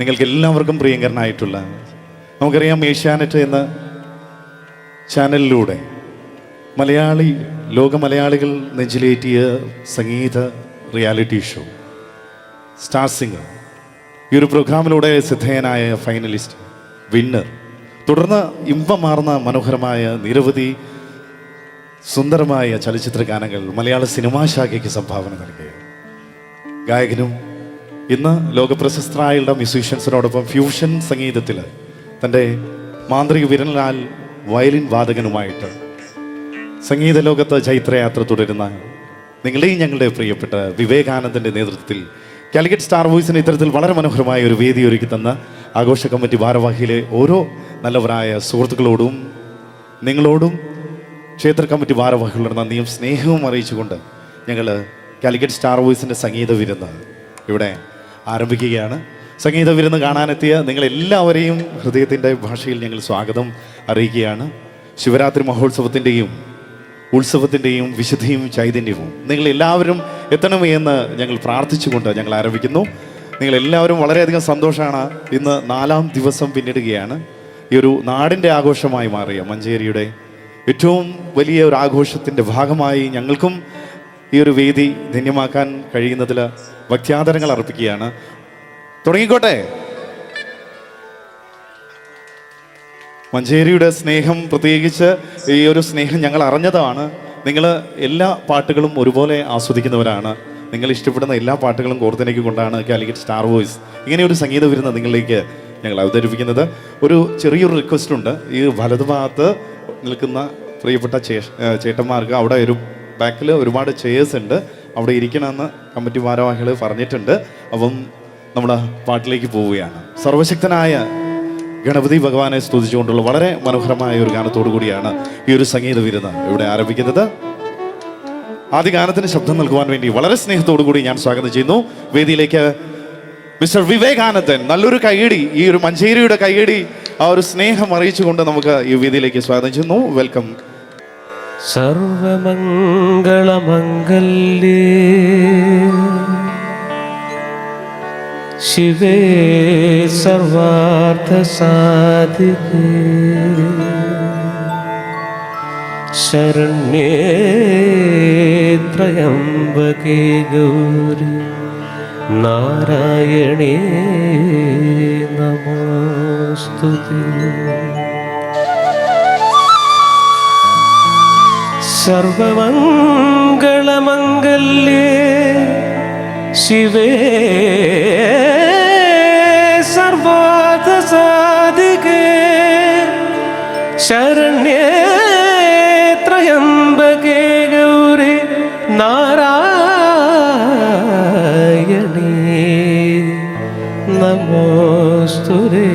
നിങ്ങൾക്ക് എല്ലാവർക്കും പ്രിയങ്കരനായിട്ടുള്ള നമുക്കറിയാം ഏഷ്യാനെറ്റ് എന്ന ചാനലിലൂടെ മലയാളി ലോക മലയാളികൾ നെഞ്ചിലേറ്റിയ സംഗീത റിയാലിറ്റി ഷോ. Star singer. ഈ ഒരു പ്രോഗ്രാമിലൂടെ ശ്രദ്ധേയനായ ഫൈനലിസ്റ്റ് വിന്നർ തുടർന്ന് ഇമ്പമാർന്ന മനോഹരമായ നിരവധി സുന്ദരമായ ചലച്ചിത്ര ഗാനങ്ങൾ മലയാള സിനിമാ ശാഖയ്ക്ക് സംഭാവന നൽകിയ ഗായകനും ഇന്ന് ലോകപ്രശസ്തരായുള്ള മ്യൂസീഷ്യൻസിനോടൊപ്പം ഫ്യൂഷൻ സംഗീതത്തിൽ തന്റെ മാന്ത്രിക വിരലാൽ വയലിൻ വാദകനുമായിട്ട് സംഗീത ലോകത്ത് ചൈത്രയാത്ര തുടരുന്ന നിങ്ങളുടെയും ഞങ്ങളുടെ പ്രിയപ്പെട്ട വിവേകാനന്ദന്റെ നേതൃത്വത്തിൽ കാലിക്കറ്റ് സ്റ്റാർ വോയിസിന് ഇത്തരത്തിൽ വളരെ മനോഹരമായ ഒരു വേദി ഒരുക്കി തന്ന ആഘോഷ കമ്മിറ്റി ഭാരവാഹിയിലെ ഓരോ നല്ലവരായ സുഹൃത്തുക്കളോടും നിങ്ങളോടും ക്ഷേത്ര കമ്മിറ്റി ഭാരവാഹികളുടെ നന്ദിയും സ്നേഹവും അറിയിച്ചുകൊണ്ട് ഞങ്ങൾ കാലിക്കറ്റ് സ്റ്റാർ വോയിസിന്റെ സംഗീത വിരുന്ന് ഇവിടെ ആരംഭിക്കുകയാണ്. സംഗീത വിരുന്ന് കാണാനെത്തിയ നിങ്ങളെല്ലാവരെയും ഹൃദയത്തിന്റെ ഭാഷയിൽ ഞങ്ങൾ സ്വാഗതം അറിയിക്കുകയാണ്. ശിവരാത്രി മഹോത്സവത്തിന്റെയും ഉത്സവത്തിന്റെയും വിശുദ്ധിയും ചൈതന്യവും നിങ്ങളെല്ലാവരും എത്തണമേ എന്ന് ഞങ്ങൾ പ്രാർത്ഥിച്ചുകൊണ്ട് ഞങ്ങൾ ആരംഭിക്കുന്നു. നിങ്ങളെല്ലാവരും വളരെയധികം സന്തോഷമാണ് ഇന്ന് നാലാം ദിവസം പിന്നിടുകയാണ്. ഈ ഒരു നാടിന്റെ ആഘോഷമായി മാറിയ മഞ്ചേരിയുടെ ഏറ്റവും വലിയ ഒരു ആഘോഷത്തിന്റെ ഭാഗമായി ഞങ്ങൾക്കും ഈ ഒരു വേദി ധന്യമാക്കാൻ കഴിയുന്നതിൽ ഭക്ത്യാദരങ്ങൾ അർപ്പിക്കുകയാണ്. തുടങ്ങിക്കോട്ടെ. മഞ്ചേരിയുടെ സ്നേഹം പ്രത്യേകിച്ച് ഈ ഒരു സ്നേഹം ഞങ്ങൾ അറിഞ്ഞതാണ്. നിങ്ങൾ എല്ലാ പാട്ടുകളും ഒരുപോലെ ആസ്വദിക്കുന്നവരാണ്. നിങ്ങൾ ഇഷ്ടപ്പെടുന്ന എല്ലാ പാട്ടുകളും കോർത്തിനേക്ക് കൊണ്ടാണ് കാലിക്കറ്റ് സ്റ്റാർ വോയിസ് ഇങ്ങനെ ഒരു സംഗീത നിങ്ങളിലേക്ക് ഞങ്ങൾ അവതരിപ്പിക്കുന്നത്. ഒരു ചെറിയൊരു റിക്വസ്റ്റ് ഉണ്ട്. ഈ വലതുഭാഗത്ത് നിൽക്കുന്ന പ്രിയപ്പെട്ട ചേട്ടന്മാർക്ക് അവിടെ ഒരു ബാക്കിൽ ഒരുപാട് ചെയേഴ്സ് ഉണ്ട്. അവിടെ ഇരിക്കണമെന്ന് കമ്മിറ്റി ഭാരവാഹികൾ പറഞ്ഞിട്ടുണ്ട്. അപ്പം നമ്മുടെ പാട്ടിലേക്ക് പോവുകയാണ്. സർവശക്തനായ ഗണപതി ഭഗവാനെ സ്തുതിച്ചുകൊണ്ടുള്ള വളരെ മനോഹരമായ ഒരു ഗാനത്തോടു കൂടിയാണ് ഈ ഒരു സംഗീത വിരുന്ന് ഇവിടെ ആരംഭിക്കുന്നത്. ആദ്യ ഗാനത്തിന് ശബ്ദം നൽകുവാൻ വേണ്ടി വളരെ സ്നേഹത്തോടു കൂടി ഞാൻ സ്വാഗതം ചെയ്യുന്നു. വേദിയിലേക്ക് മിസ്റ്റർ വിവേകാനന്ദൻ നല്ലൊരു കൈയടി ഈ ഒരു മഞ്ചേരിയുടെ കൈയടി ആ ഒരു സ്നേഹം അറിയിച്ചുകൊണ്ട് നമുക്ക് ഈ വേദിയിലേക്ക് സ്വാഗതം ചെയ്യുന്നു. വെൽക്കം. സർവമംഗളമംഗല്യേ. ശിവേ സർവാർത്ഥസാധികേ ശരണ്യേ ഗൗരി. നാരായണേ നമോസ്തുതേ സർവമംഗളമംഗല്യേ ശിവേ സർവാധസാധികേ ശരണ്യേ ത്രയംബകേ ഗൗരി നാരായണേ നമോസ്തുരേ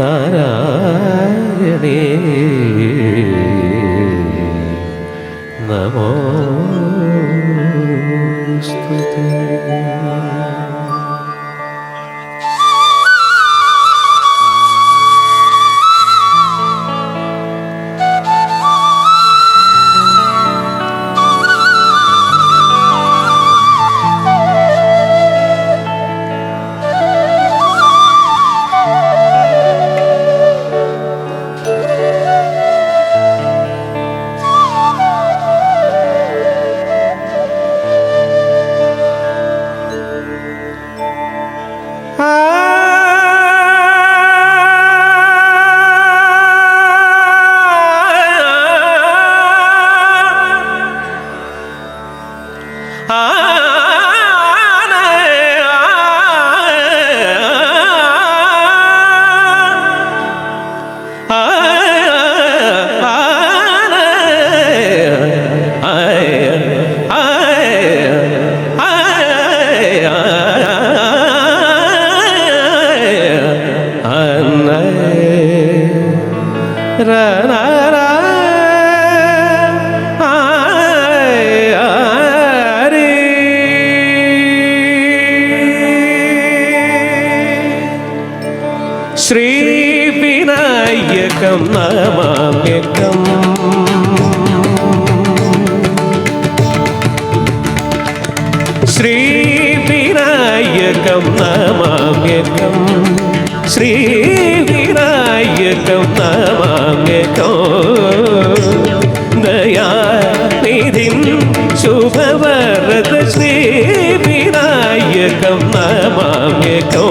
നാരായണേ. നമോസ്തുതേ നമാമ്യക്കം നമാമ്യക്കം ശ്രീവിനായകം ശ്രീ ശ്രീവിനായകം നമാമ്യകം ദയാനിധി ശുഭവരത ശ്രീവിനായകം നമാമ്യകം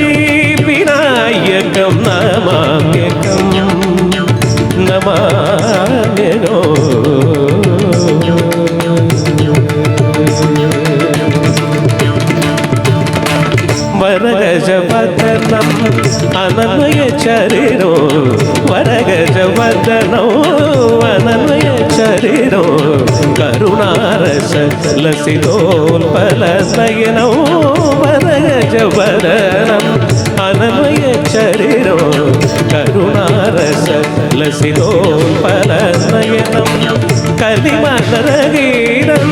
సిదోల్పల సయనం వరగజ వరణం అనమయ శరీరం కరుణారస లసిదోల్పల సయనం కలిమరగీరం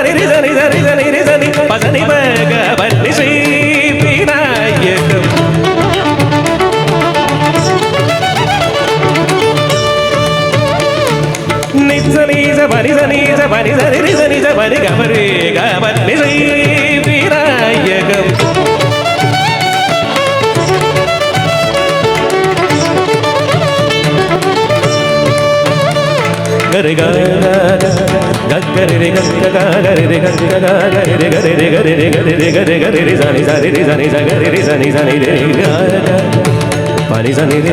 தரி தரி தரி தரி தரி பதனி மக பன்னிசை விநாயகம் நிச நீச பரிச நீச பரிச நிச நிச பரி கபரி கபன்னிசை விநாயகம் Gotta. గగ్గరి రి గగ్గరి రి గగ్గరి రి గరి రి గరి రి గరి రి గరి గరి రి సని సని రి సని సగరి రి సని సని రి పని సని రి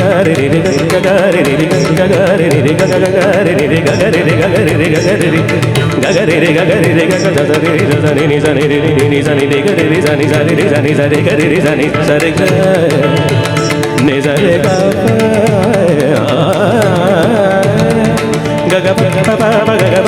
గగ్గరి రి గగ్గరి రి గగ్గరి రి గగ్గరి రి గగ్గరి రి గగ్గరి రి గగ్గరి రి గగరి రి గగరి రి గగరి రి సని ని సని రి రి ని సని రి గరి రి సని సని రి సని సరి గరి రి సని సరి గ ని సరి పా పా గగ పా పా గగ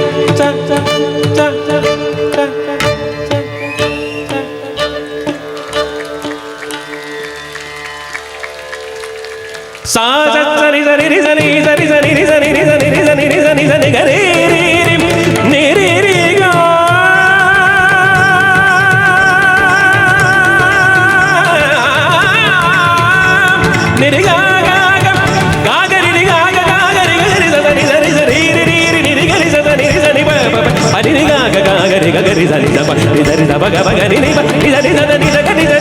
ri da ri da ba ri da ri da ba ga ba ga ri